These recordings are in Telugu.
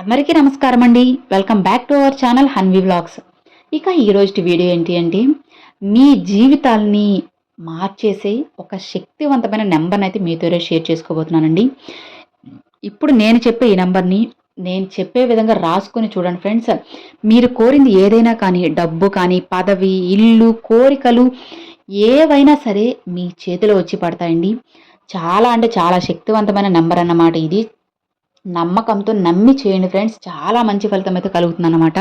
అందరికీ నమస్కారం అండి welcome back to our channel Hanvi vlogs ఇక ఈరోజు వీడియో ఏంటి అంటే మీ జీవితాల్ని మార్చేసే ఒక శక్తివంతమైన నెంబర్ని అయితే మీతో షేర్ చేసుకోబోతున్నానండి. ఇప్పుడు నేను చెప్పే ఈ నెంబర్ని నేను చెప్పే విధంగా రాసుకొని చూడండి ఫ్రెండ్స్ మీరు కోరింది ఏదైనా కానీ డబ్బు కానీ పదవి ఇల్లు కోరికలు ఏవైనా సరే మీ చేతిలో వచ్చి పడతాయండి. చాలా అంటే చాలా శక్తివంతమైన నెంబర్ అన్నమాట ఇది. నమ్మకంతో నమ్మి చేయండి ఫ్రెండ్స్. చాలా మంచి ఫలితం అయితే కలుగుతుంది అనమాట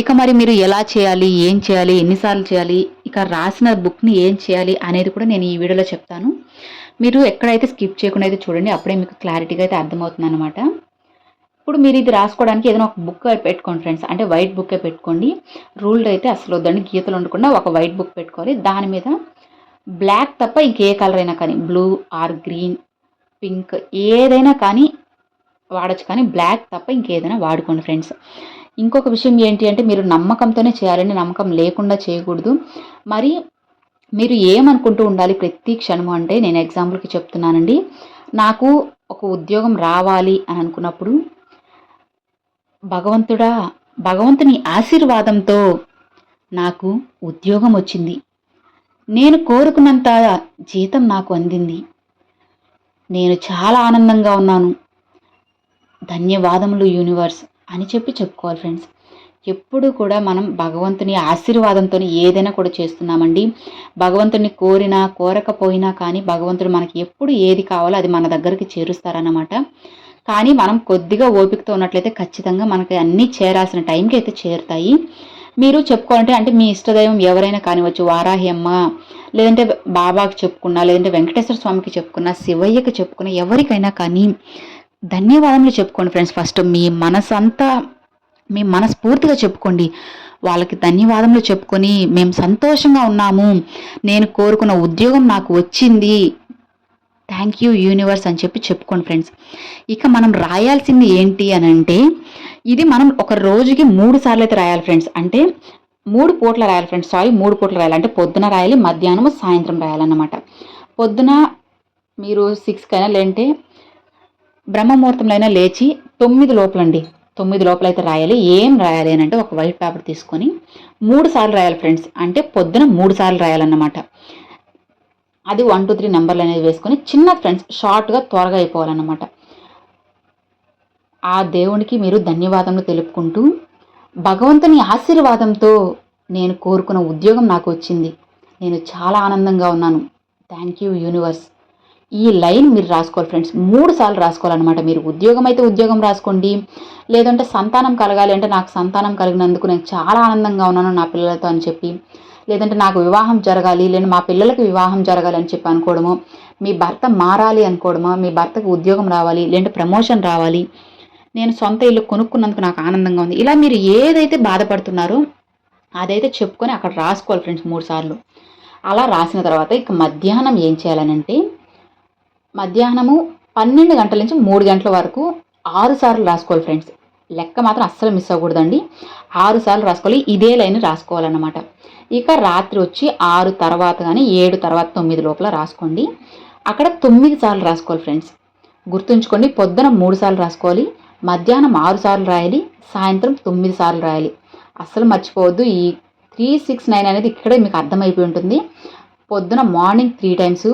ఇక మరి మీరు ఎలా చేయాలి ఏం చేయాలి ఎన్నిసార్లు చేయాలి ఇక రాసిన బుక్ని ఏం చేయాలి అనేది కూడా నేను ఈ వీడియోలో చెప్తాను. మీరు ఎక్కడైతే స్కిప్ చేయకుండా అయితే చూడండి అప్పుడే మీకు క్లారిటీగా అయితే అర్థమవుతుంది అనమాట ఇప్పుడు మీరు ఇది రాసుకోవడానికి ఏదైనా ఒక బుక్ పెట్టుకోండి ఫ్రెండ్స్. అంటే వైట్ బుక్కే పెట్టుకోండి. రూల్డ్ అయితే అసలు వద్దండి. గీతలు ఉండకుండా ఒక వైట్ బుక్ పెట్టుకోవాలి. దాని మీద బ్లాక్ తప్ప ఇంకే కలర్ అయినా కానీ బ్లూ ఆర్ గ్రీన్ పింక్ ఏదైనా కానీ వాడచ్చు కానీ బ్లాక్ తప్ప ఇంకేదైనా వాడుకోండి ఫ్రెండ్స్. ఇంకొక విషయం ఏంటి అంటే మీరు నమ్మకంతోనే చేయాలండి నమ్మకం లేకుండా చేయకూడదు. మరి మీరు ఏమనుకుంటూ ఉండాలి ప్రతి క్షణము అంటే నేను ఎగ్జాంపుల్కి చెప్తున్నానండి. నాకు ఒక ఉద్యోగం రావాలి అని అనుకున్నప్పుడు భగవంతుడా భగవంతుని ఆశీర్వాదంతో నాకు ఉద్యోగం వచ్చింది. నేను కోరుకున్నంత జీతం నాకు అందింది. నేను చాలా ఆనందంగా ఉన్నాను. ధన్యవాదములు యూనివర్స్ అని చెప్పి చెప్పుకోవాలి ఫ్రెండ్స్ ఎప్పుడు కూడా మనం భగవంతుని ఆశీర్వాదంతో ఏదైనా కూడా చేస్తున్నామండి. భగవంతుని కోరినా కోరకపోయినా కానీ భగవంతుడు మనకి ఎప్పుడు ఏది కావాలో అది మన దగ్గరికి చేరుస్తారన్నమాట. కానీ మనం కొద్దిగా ఓపికతో ఉన్నట్లయితే ఖచ్చితంగా మనకి అన్నీ చేరాల్సిన టైంకి అయితే చేరుతాయి. మీరు చెప్పుకోవాలంటే అంటే మీ ఇష్టదైవం ఎవరైనా కానివచ్చు వారాహమ్మ లేదంటే బాబాకి చెప్పుకున్నా లేదంటే వెంకటేశ్వర స్వామికి చెప్పుకున్నా శివయ్యకి చెప్పుకున్నా ఎవరికైనా కానీ ధన్యవాదములు చెప్పుకోండి ఫ్రెండ్స్. ఫస్ట్ మీ మనసంతా మీ మనస్ఫూర్తిగా చెప్పుకోండి. వాళ్ళకి ధన్యవాదములు చెప్పుకొని మేము సంతోషంగా ఉన్నాము. నేను కోరుకున్న ఉద్యోగం నాకు వచ్చింది. థ్యాంక్ యూ యూనివర్స్ అని చెప్పి చెప్పుకోండి ఫ్రెండ్స్. ఇక మనం రాయాల్సింది ఏంటి అని అంటే ఇది మనం ఒక రోజుకి మూడు సార్లు అయితే రాయాలి ఫ్రెండ్స్. అంటే మూడు పూట్ల రాయాలి ఫ్రెండ్స్. సారీ మూడు పూట్ల రాయాలి. అంటే పొద్దున రాయాలి మధ్యాహ్నం సాయంత్రం రాయాలన్నమాట. పొద్దున మీరు సిక్స్కైనా లేదంటే బ్రహ్మముహూర్తంలో లేచి తొమ్మిది లోపలండి. తొమ్మిది లోపల అయితే రాయాలి. ఏం రాయాలి అని అంటే ఒక వైట్ పేపర్ తీసుకొని మూడు సార్లు రాయాలి ఫ్రెండ్స్. అంటే పొద్దున మూడు సార్లు రాయాలన్నమాట. అది వన్ టూ త్రీ నెంబర్లు అనేది వేసుకొని చిన్న ఫ్రెండ్స్ షార్ట్గా త్వరగా అయిపోవాలన్నమాట. ఆ దేవునికి మీరు ధన్యవాదములు తెలుపుకుంటూ భగవంతుని ఆశీర్వాదంతో నేను కోరుకున్న ఉద్యోగం నాకు వచ్చింది. నేను చాలా ఆనందంగా ఉన్నాను. థ్యాంక్ యూ యూనివర్స్ ఈ లైన్ మీరు రాసుకోవాలి ఫ్రెండ్స్. మూడు సార్లు రాసుకోవాలన్నమాట మీరు. ఉద్యోగం అయితే ఉద్యోగం రాసుకోండి. లేదంటే సంతానం కలగాలి అంటే నాకు సంతానం కలిగినందుకు నేను చాలా ఆనందంగా ఉన్నాను నా పిల్లలతో అని చెప్పి. లేదంటే నాకు వివాహం జరగాలి లేదా మా పిల్లలకి వివాహం జరగాలి అని చెప్పి అనుకోవడము. మీ భర్త మారాలి అనుకోవడము. మీ భర్తకు ఉద్యోగం రావాలి లేదంటే ప్రమోషన్ రావాలి. నేను సొంత ఇల్లు కొనుక్కున్నందుకు నాకు ఆనందంగా ఉంది. ఇలా మీరు ఏదైతే బాధపడుతున్నారో అదైతే చెప్పుకొని అక్కడ రాసుకోవాలి ఫ్రెండ్స్ మూడు సార్లు. అలా రాసిన తర్వాత ఇక మధ్యాహ్నం ఏం చేయాలనంటే మధ్యాహ్నము పన్నెండు గంటల నుంచి మూడు గంటల వరకు ఆరు సార్లు రాసుకోవాలి ఫ్రెండ్స్. లెక్క మాత్రం అస్సలు మిస్ అవ్వకూడదండి. ఆరు సార్లు రాసుకోవాలి ఇదే లైన్ రాసుకోవాలన్నమాట. ఇక రాత్రి వచ్చి ఆరు తర్వాత కానీ ఏడు తర్వాత తొమ్మిది లోపల రాసుకోండి. అక్కడ తొమ్మిది సార్లు రాసుకోవాలి ఫ్రెండ్స్. గుర్తుంచుకోండి పొద్దున మూడు సార్లు రాసుకోవాలి మధ్యాహ్నం ఆరు సార్లు రాయాలి సాయంత్రం తొమ్మిది సార్లు రాయాలి. అస్సలు మర్చిపోవద్దు ఈ త్రీ సిక్స్ నైన్ అనేది ఇక్కడే మీకు అర్థమైపోయి ఉంటుంది. పొద్దున morning three times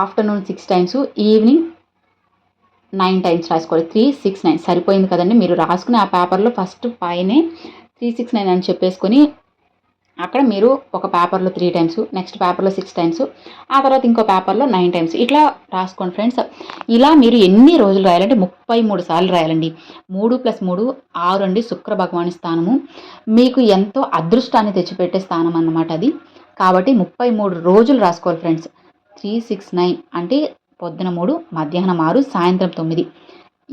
afternoon six times evening nine times రాసుకోవాలి. త్రీ సిక్స్ నైన్ సరిపోయింది కదండి. మీరు రాసుకునే ఆ పేపర్లో ఫస్ట్ పైనే త్రీ సిక్స్ నైన్ అని చెప్పేసుకొని అక్కడ మీరు ఒక పేపర్లో త్రీ టైమ్స్ నెక్స్ట్ పేపర్లో సిక్స్ టైమ్స్ ఆ తర్వాత ఇంకో పేపర్లో నైన్ టైమ్స్ ఇట్లా రాసుకోండి ఫ్రెండ్స్ ఇలా మీరు ఎన్ని రోజులు రాయాలంటే ముప్పై మూడు సార్లు రాయాలండి. మూడు ప్లస్ మూడు ఆరు అండి. శుక్ర భగవాని స్థానము. మీకు ఎంతో అదృష్టాన్ని తెచ్చిపెట్టే స్థానం అన్నమాట అది. కాబట్టి ముప్పై మూడు రోజులు రాసుకోవాలి ఫ్రెండ్స్ త్రీ సిక్స్ నైన్ అంటే పొద్దున మూడు మధ్యాహ్నం ఆరు సాయంత్రం తొమ్మిది.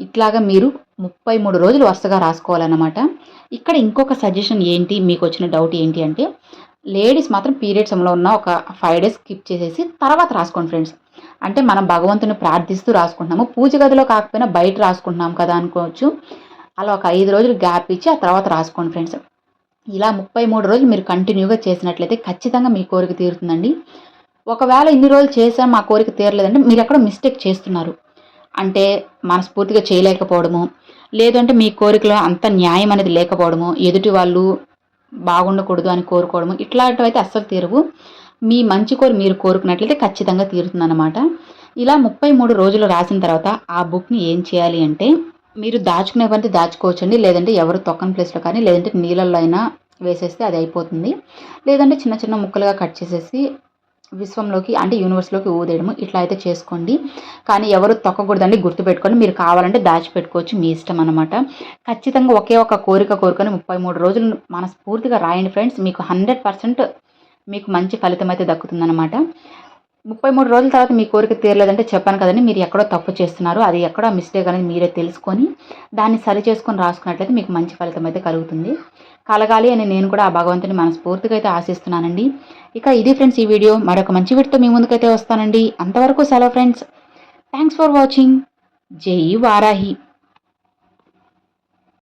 ఇట్లాగా మీరు ముప్పై మూడు రోజులు వరుసగా రాసుకోవాలన్నమాట. ఇక్కడ ఇంకొక సజెషన్ ఏంటి మీకు వచ్చిన డౌట్ ఏంటి అంటే లేడీస్ మాత్రం పీరియడ్స్ అమలో ఉన్న ఒక ఫైవ్ డేస్ స్కిప్ చేసేసి తర్వాత రాసుకోండి ఫ్రెండ్స్. అంటే మనం భగవంతుని ప్రార్థిస్తూ రాసుకుంటున్నాము. పూజ గదిలో కాకపోయినా బయట రాసుకుంటున్నాం కదా అనుకోవచ్చు. అలా ఒక ఐదు రోజులు గ్యాప్ ఇచ్చి ఆ తర్వాత రాసుకోండి ఫ్రెండ్స్. ఇలా ముప్పై మూడు రోజులు మీరు కంటిన్యూగా చేసినట్లయితే ఖచ్చితంగా మీ కోరిక తీరుతుందండి. ఒకవేళ ఇన్ని రోజులు చేసాం మా కోరిక తీరలేదంటే మీరు ఎక్కడ మిస్టేక్ చేస్తున్నారు. అంటే మనస్ఫూర్తిగా చేయలేకపోవడము లేదంటే మీ కోరికలో అంత న్యాయం అనేది లేకపోవడము ఎదుటి వాళ్ళు బాగుండకూడదు అని కోరుకోవడము ఇట్లాంటివైతే అస్సలు తీరవు. మీ మంచి కోరి మీరు కోరుకున్నట్లయితే ఖచ్చితంగా తీరుతుందన్నమాట. ఇలా ముప్పై మూడు రోజులు రాసిన తర్వాత ఆ బుక్ని ఏం చేయాలి అంటే మీరు దాచుకునే పని దాచుకోవచ్చండి లేదంటే ఎవరు తొక్కని ప్లేస్లో కానీ లేదంటే నీళ్ళల్లో అయినా వేసేస్తే అది అయిపోతుంది. లేదంటే చిన్న చిన్న ముక్కలుగా కట్ చేసేసి విశ్వంలోకి అంటే యూనివర్స్లోకి ఊదేయడము. ఇట్లా అయితే చేసుకోండి. కానీ ఎవరు తొక్కకూడదండి గుర్తుపెట్టుకొని మీరు కావాలంటే దాచిపెట్టుకోవచ్చు. మీ ఇష్టం అనమాట ఖచ్చితంగా ఒకే ఒక కోరిక కోరుకొని ముప్పై మూడు రోజులు మనస్ఫూర్తిగా రాయండి ఫ్రెండ్స్ మీకు హండ్రెడ్ పర్సెంట్ మీకు మంచి ఫలితం అయితే దక్కుతుందనమాట ముప్పై మూడు రోజుల తర్వాత మీ కోరిక తీరలేదంటే చెప్పాను కదండి. మీరు ఎక్కడో తప్పు చేస్తున్నారు. అది ఎక్కడో మిస్టేక్ అనేది మీరే తెలుసుకొని దాన్ని సరి చేసుకొని రాసుకున్నట్లయితే మీకు మంచి ఫలితం అయితే కలుగుతుంది. కలగాలి అని నేను కూడా ఆ భగవంతుని మనస్ఫూర్తిగా అయితే ఆశిస్తున్నానండి. ఇక ఇది ఫ్రెండ్స్ ఈ వీడియో. మరొక మంచి వీడితో మీ ముందుకైతే వస్తానండి. అంతవరకు సెలవు ఫ్రెండ్స్. థ్యాంక్స్ ఫర్ వాచింగ్ జై వారాహి.